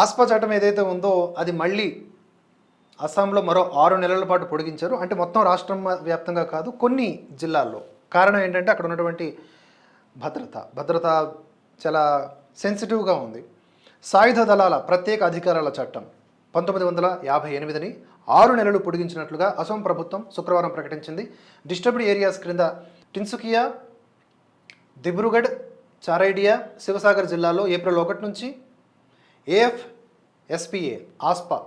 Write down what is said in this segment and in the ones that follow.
ఆస్పా చట్టం ఏదైతే ఉందో అది మళ్ళీ అస్సాంలో మరో ఆరు నెలల పాటు పొడిగించారు. అంటే మొత్తం రాష్ట్రం వ్యాప్తంగా కాదు కొన్ని జిల్లాల్లో. కారణం ఏంటంటే అక్కడ ఉన్నటువంటి భద్రత. భద్రత చాలా సెన్సిటివ్గా ఉంది. సాయుధ దళాల ప్రత్యేక అధికారాల చట్టం పంతొమ్మిది వందల యాభై ఎనిమిదిని ఆరు నెలలు పొడిగించినట్లుగా అసోం ప్రభుత్వం శుక్రవారం ప్రకటించింది. డిస్టర్బ్డ్ ఏరియాస్ క్రింద టిన్సుకియా దిబ్రూగఢ్ చారైడియా శివసాగర్ జిల్లాలో ఏప్రిల్ ఒకటి నుంచి ఏఎఫ్ ఎస్పీఏ ఆస్పా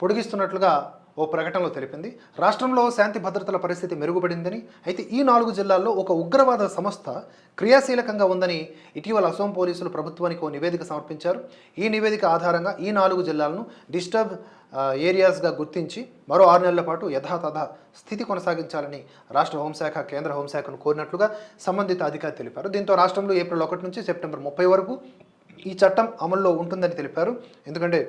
పొడిగిస్తున్నట్లుగా ఓ ప్రకటనలో తెలిపింది. రాష్ట్రంలో శాంతి భద్రతల పరిస్థితి మెరుగుపడిందని అయితే ఈ నాలుగు జిల్లాల్లో ఒక ఉగ్రవాద సంస్థ క్రియాశీలకంగా ఉందని ఇటీవల అసోం పోలీసులు ప్రభుత్వానికి ఓ నివేదిక సమర్పించారు. ఈ నివేదిక ఆధారంగా ఈ నాలుగు జిల్లాలను డిస్టర్బ్ ఏరియాస్గా గుర్తించి మరో ఆరు నెలల పాటు యథాతథ స్థితి కొనసాగించాలని రాష్ట్ర హోంశాఖ కేంద్ర హోంశాఖను కోరినట్లుగా సంబంధిత అధికారి తెలిపారు. దీంతో రాష్ట్రంలో ఏప్రిల్ ఒకటి నుంచి సెప్టెంబర్ ముప్పై వరకు ఈ చట్టం అమల్లో ఉంటుందని తెలిపారు. ఎందుకంటే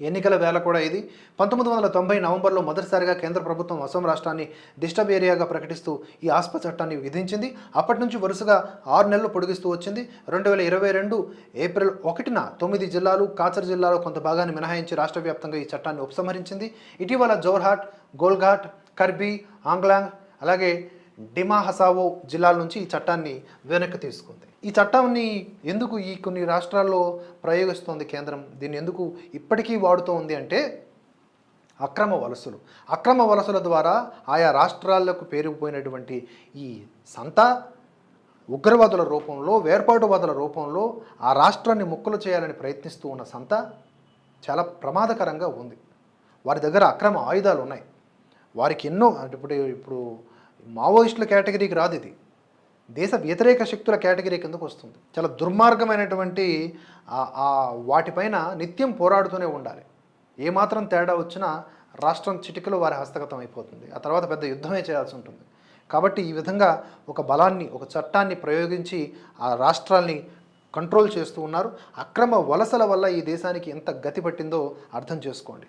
ఎన్నికల వేళ కూడా ఇది. పంతొమ్మిది వందల తొంభై నవంబర్లో మొదటిసారిగా కేంద్ర ప్రభుత్వం అసోం రాష్ట్రాన్ని డిస్టర్బ్ ఏరియాగా ప్రకటిస్తూ ఈ ఆస్ప చట్టాన్ని విధించింది. అప్పటి నుంచి వరుసగా ఆరు నెలలు పొడిగిస్తూ వచ్చింది. రెండు వేల ఇరవై రెండు ఏప్రిల్ ఒకటిన తొమ్మిది జిల్లాలు కాచర్ జిల్లాలో కొంత భాగాన్ని మినహాయించి రాష్ట్ర వ్యాప్తంగా ఈ చట్టాన్ని ఉపసంహరించింది. ఇటీవల జోర్హాట్ గోల్ఘాట్ కర్బీ ఆంగ్లాంగ్ అలాగే డిమా హసావో జిల్లాల నుంచి ఈ చట్టాన్ని వెనక్కి తీసుకుంది. ఈ చట్టాన్ని ఎందుకు ఈ కొన్ని రాష్ట్రాల్లో ప్రయోగిస్తోంది కేంద్రం? దీన్ని ఎందుకు ఇప్పటికీ వాడుతూ ఉంది అంటే అక్రమ వలసలు. అక్రమ వలసల ద్వారా ఆయా రాష్ట్రాలకు పేరుకుపోయినటువంటి ఈ సంత ఉగ్రవాదుల రూపంలో వేర్పాటువాదుల రూపంలో ఆ రాష్ట్రాన్ని ముక్కలు చేయాలని ప్రయత్నిస్తూ ఉన్న సంత చాలా ప్రమాదకరంగా ఉంది. వారి దగ్గర అక్రమ ఆయుధాలు ఉన్నాయి. వారికి ఎన్నో ఇప్పుడు ఇప్పుడు మావోయిస్టుల కేటగిరీకి రాదు ఇది. దేశ వ్యతిరేక శక్తుల కేటగిరీ కిందకు వస్తుంది. చాలా దుర్మార్గమైనటువంటి ఆ- వాటిపైన నిత్యం పోరాడుతూనే ఉండాలి. ఏమాత్రం తేడా వచ్చినా రాష్ట్రం చిటికలో వారి హస్తగతం అయిపోతుంది. ఆ తర్వాత పెద్ద యుద్ధమే చేయాల్సి ఉంటుంది. కాబట్టి ఈ విధంగా ఒక బలాన్ని ఒక చట్టాన్ని ప్రయోగించి ఆ రాష్ట్రాల్ని కంట్రోల్ చేస్తూ ఉన్నారు. అక్రమ వలసల వల్ల ఈ దేశానికి ఎంత గతి పట్టిందో అర్థం చేసుకోండి.